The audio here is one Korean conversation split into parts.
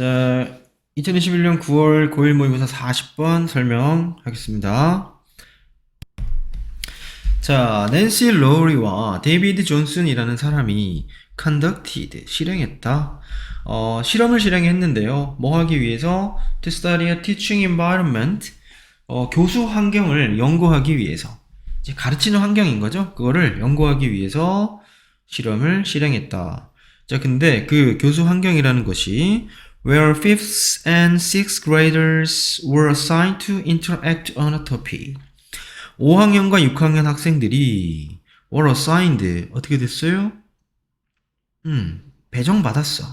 자, 2021년 9월 고1 모의고사 40번 설명하겠습니다. 자, 낸시 로리와 데이비드 존슨이라는 사람이 conducted, 실행했다. 어, 실험을 실행했는데요. 뭐 하기 위해서? To study a teaching environment, 어, 교수 환경을 연구하기 위해서. 이제 가르치는 환경인 거죠. 그거를 연구하기 위해서 실험을 실행했다. 자, 근데 그 교수 환경이라는 것이 where fifth and sixth graders were assigned to interact on a topic. 5학년과 6학년 학생들이 were assigned 어떻게 됐어요? 음, 배정 받았어.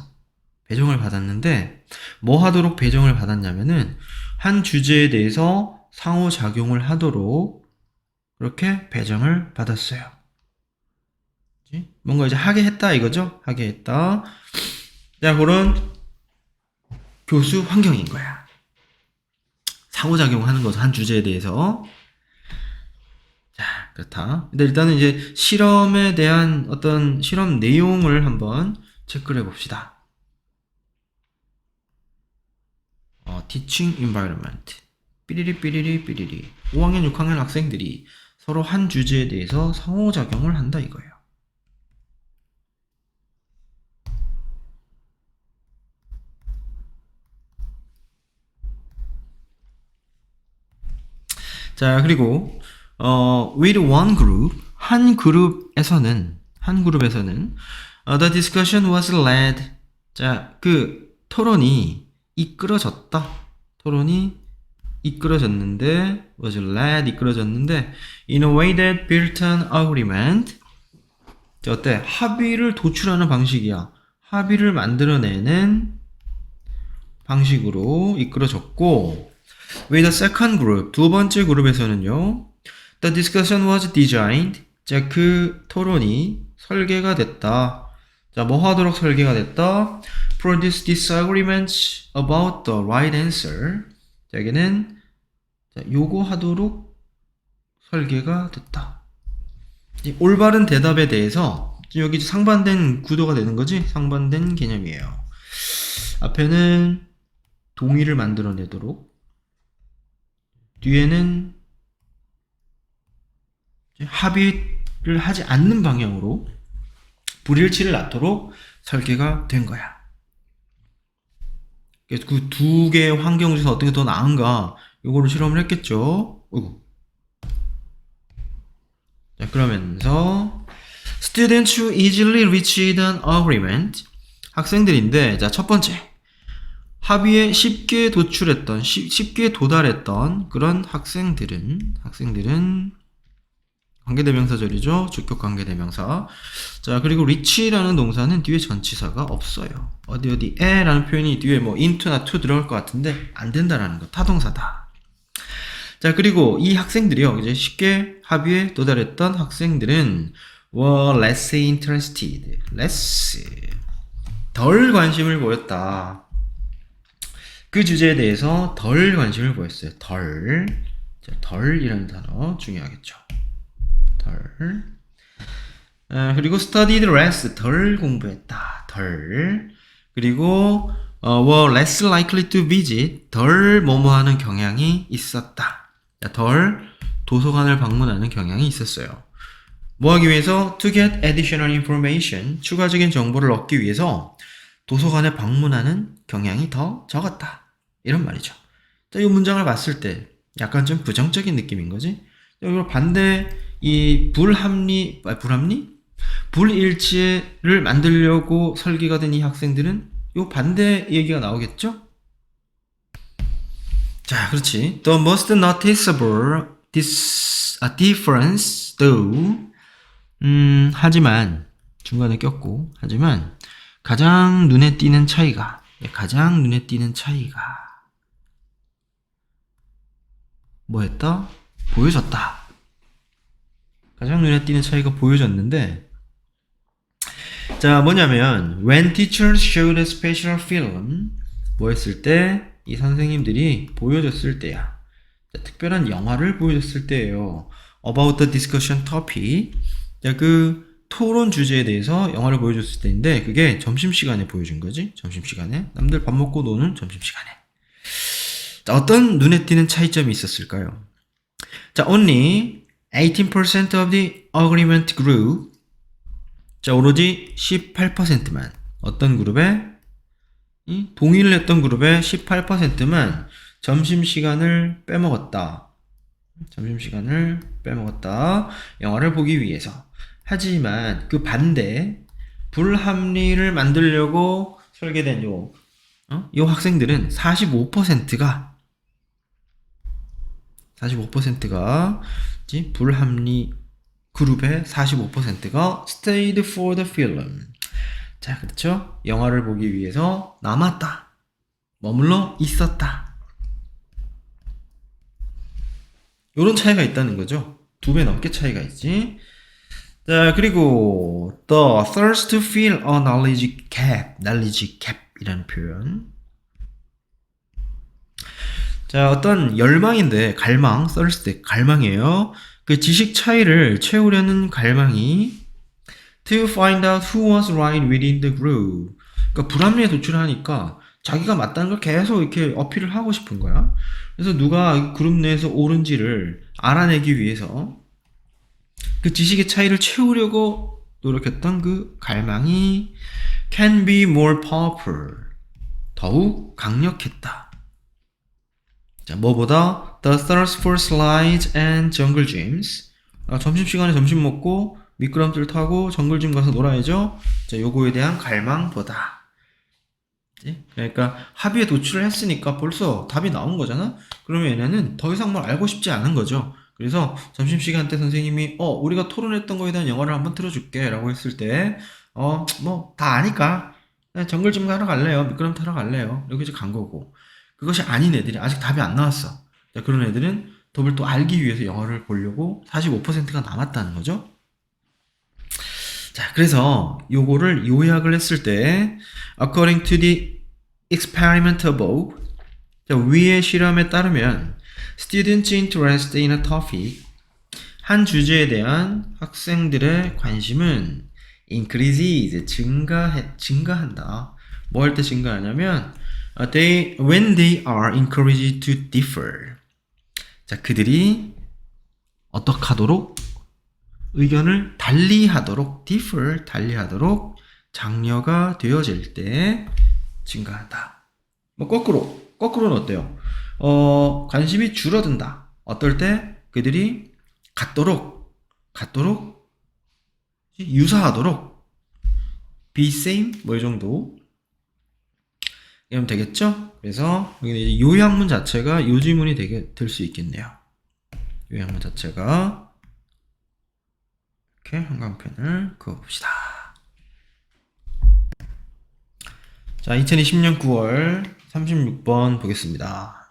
배정을 받았는데 뭐 하도록 배정을 받았냐면은 한 주제에 대해서 상호작용을 하도록 그렇게 배정을 받았어요. 뭔가 이제 하게 했다 이거죠? 하게 했다. 자, 그런 교수 환경인 거야. 상호작용하는 것은 한 주제에 대해서. 자, 그렇다. 근데 일단은 이제 실험에 대한 어떤 실험 내용을 한번 체크를 해봅시다. 어, teaching environment. 삐리리 삐리리 삐리리. 5학년, 6학년 학생들이 서로 한 주제에 대해서 상호작용을 한다 이거예요. 자, 그리고 어, with one group 한 그룹에서는 한 그룹에서는 어, the discussion was led. 자, 그 토론이 이끌어졌다. 토론이 이끌어졌는데 was led 이끌어졌는데 in a way that built an agreement. 자, 어때? 합의를 도출하는 방식이야. 합의를 만들어내는 방식으로 이끌어졌고 with the second group. 두 번째 그룹에서는요 the discussion was designed. 자 그 토론이 설계가 됐다. 자 뭐 하도록 설계가 됐다? Produce disagreements about the right answer. 자 여기는 자, 요구하도록 설계가 됐다. 이 올바른 대답에 대해서 여기 상반된 구도가 되는 거지? 상반된 개념이에요. 앞에는 동의를 만들어내도록 뒤에는 합의를 하지 않는 방향으로 불일치를 낳도록 설계가 된 거야. 그래서 그 두 개의 환경 중에서 어떤 게 더 나은가 이거를 실험을 했겠죠. 어이구. 자 그러면서 students who easily reached an agreement 학생들인데 자 첫 번째 합의에 쉽게 도출했던 쉽- 쉽게 도달했던 그런 학생들은 학생들은 관계대명사절이죠. 주격 관계대명사. 자 그리고 reach라는 동사는 뒤에 전치사가 없어요. 어디 어디에 라는 표현이 뒤에 뭐 into나 to 들어갈 것 같은데 안 된다라는 거 타동사다. 자 그리고 이 학생들이요. 이제 쉽게 합의에 도달했던 학생들은 were less interested. less. 덜 관심을 보였다 그 주제에 대해서 덜 관심을 보였어요. 덜. 자, 덜이라는 단어 중요하겠죠. 덜. 아, 그리고 studied less. 덜 공부했다. 덜. 그리고 어, were less likely to visit. 덜 뭐뭐 하는 경향이 있었다. 자, 덜 도서관을 방문하는 경향이 있었어요. 뭐 하기 위해서? To get additional information. 추가적인 정보를 얻기 위해서 도서관에 방문하는 경향이 더 적었다. 이런 말이죠. 자, 이 문장을 봤을 때 약간 좀 부정적인 느낌인 거지. 이거 반대 이 불합리, 아, 불합리? 불일치를 만들려고 설계가 된 이 학생들은 요 반대 얘기가 나오겠죠? 자, 그렇지. The most noticeable dis, a difference, though. 음, 하지만 중간에 꼈고, 하지만 가장 눈에 띄는 차이가, 예, 가장 눈에 띄는 차이가 뭐였다? 보여졌다. 가장 눈에 띄는 차이가 보여졌는데, 자, 뭐냐면, when teachers showed a special film, 뭐 했을 때, 이 선생님들이 보여줬을 때야. 자, 특별한 영화를 보여줬을 때예요. about the discussion topic. 자, 그 토론 주제에 대해서 영화를 보여줬을 때인데 그게 점심시간에 보여준 거지 점심시간에 남들 밥 먹고 노는 점심시간에 자 어떤 눈에 띄는 차이점이 있었을까요? 자 only 18% of the agreement group 자 오로지 18%만 어떤 그룹에 이 동의를 했던 그룹의 18%만 점심시간을 빼먹었다. 점심시간을 빼먹었다. 영화를 보기 위해서. 하지만 그 반대, 불합리를 만들려고 설계된 요, 어? 요 학생들은 45%가, 45%가, 불합리 그룹의 45%가 stayed for the film. 자, 그렇죠? 영화를 보기 위해서 남았다. 머물러 있었다. 요런 차이가 있다는 거죠. 두 배 넘게 차이가 있지. 자, 그리고 the thirst to feel a knowledge gap, knowledge gap이라는 표현. 자, 어떤 열망인데 갈망, thirst 갈망이에요. 그 지식 차이를 채우려는 갈망이 to find out who was right within the group. 그러니까 불합리에 도출하니까 자기가 맞다는 걸 계속 이렇게 어필을 하고 싶은 거야. 그래서 누가 이 그룹 내에서 옳은지를 알아내기 위해서 그 지식의 차이를 채우려고 노력했던 그 갈망이 can be more powerful. 더욱 강력했다. 자, 뭐보다 the thirst for slides and jungle gyms. 아, 점심시간에 점심 먹고 미끄럼틀 타고 정글짐 가서 놀아야죠. 자, 요거에 대한 갈망보다. 그치? 그러니까 합의에 도출을 했으니까 벌써 답이 나온 거잖아? 그러면 얘네는 더 이상 뭘 알고 싶지 않은 거죠. 그래서 점심시간 때 선생님이, 어, 우리가 토론했던 거에 대한 영화를 한번 틀어줄게. 라고 했을 때, 어, 뭐, 다 아니까. 정글짐 가러 갈래요. 미끄럼 타러 갈래요. 여기 이제 간 거고. 그것이 아닌 애들이 아직 답이 안 나왔어. 자, 그런 애들은 답을 또 알기 위해서 영화를 보려고 45%가 남았다는 거죠. 자, 그래서 요거를 요약을 했을 때 according to the experiment above 자, 위의 실험에 따르면 students interest in a topic 한 주제에 대한 학생들의 관심은 increases 증가해 증가한다. 뭐 할 때 증가하냐면 they when they are encouraged to differ 자, 그들이 어떻게 하도록 의견을 달리하도록 differ 달리하도록 장려가 되어질 때 증가한다. 뭐 거꾸로 거꾸로는 어때요? 어 관심이 줄어든다. 어떨 때 그들이 같도록 같도록 유사하도록 be same 뭐 이 정도 이러면 되겠죠? 그래서 여기는 요약문 자체가 요지문이 되게 될 수 있겠네요. 요약문 자체가 이렇게 한강펜을 그어봅시다. 자, 2020년 9월 36번 보겠습니다.